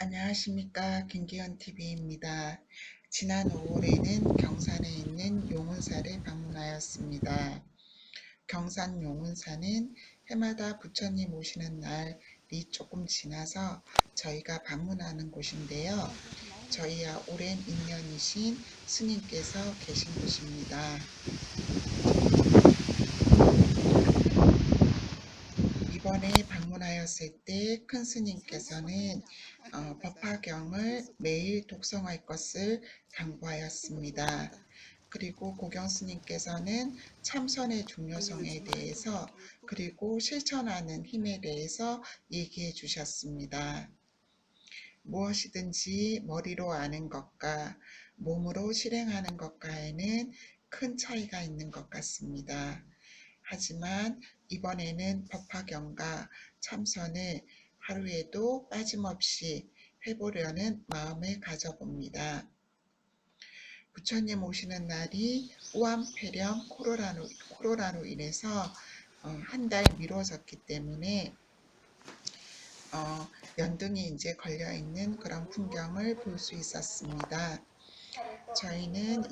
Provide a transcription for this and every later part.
안녕하십니까 김기현TV입니다. 지난 5월에는 경산에 있는 용운사를 방문하였습니다. 경산 용운사는 해마다 부처님 오시는 날이 조금 지나서 저희가 방문하는 곳인데요. 저희와 오랜 인연이신 스님께서 계신 곳입니다. 이번에 방문하였을 때 큰 스님께서는 어, 법화경을 매일 독성할 것을 당부하였습니다. 그리고 고경 스님께서는 참선의 중요성에 대해서 그리고 실천하는 힘에 대해서 얘기해 주셨습니다. 무엇이든지 머리로 아는 것과 몸으로 실행하는 것과에는 큰 차이가 있는 것 같습니다. 하지만 이번에는 법화경과 참선을 하루에도 빠짐없이 해보려는 마음을 가져봅니다. 부처님 오시는 날이 우암폐렴 코로나로, 코로나로 인해서 어, 한달 미뤄졌기 때문에 어, 연등이 이제 걸려 있는 그런 풍경을 볼 수 있었습니다. 저희는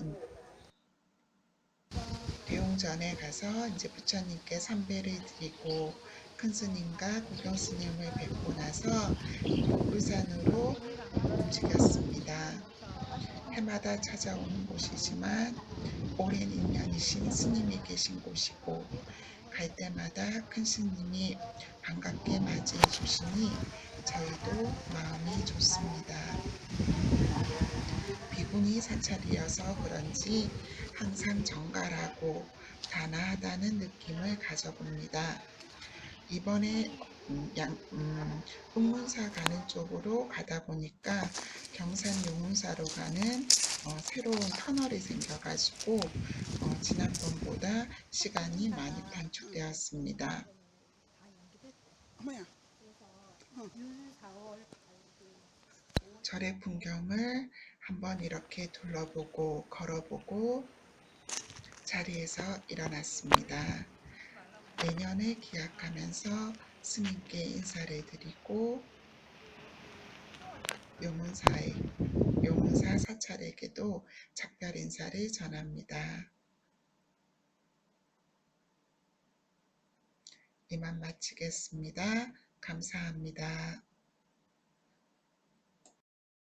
대웅전에 가서 이제 부처님께 삼배를 드리고 큰 스님과 구경 스님을 뵙고 나서 울산으로 움직였습니다. 해마다 찾아오는 곳이지만 오랜 인연이신 스님이 계신 곳이고 갈 때마다 큰 스님이 반갑게 맞이해 주시니 저희도 마음이 좋습니다. 비군이 사찰이어서 그런지 항상 정갈하고 단아하다는 느낌을 가져봅니다. 이번에 음, 양, 음, 흥문사 가는 쪽으로 가다 보니까 경산 용문사로 가는 어, 새로운 터널이 생겨가지고 어, 지난번보다 시간이 많이 단축되었습니다. 어머야, 절의 풍경을 한번 이렇게 둘러보고 걸어보고 자리에서 일어났습니다. 내년을 기약하면서 스님께 인사를 드리고 용문사의 용문사 사찰에게도 작별 인사를 전합니다. 이만 마치겠습니다. 감사합니다.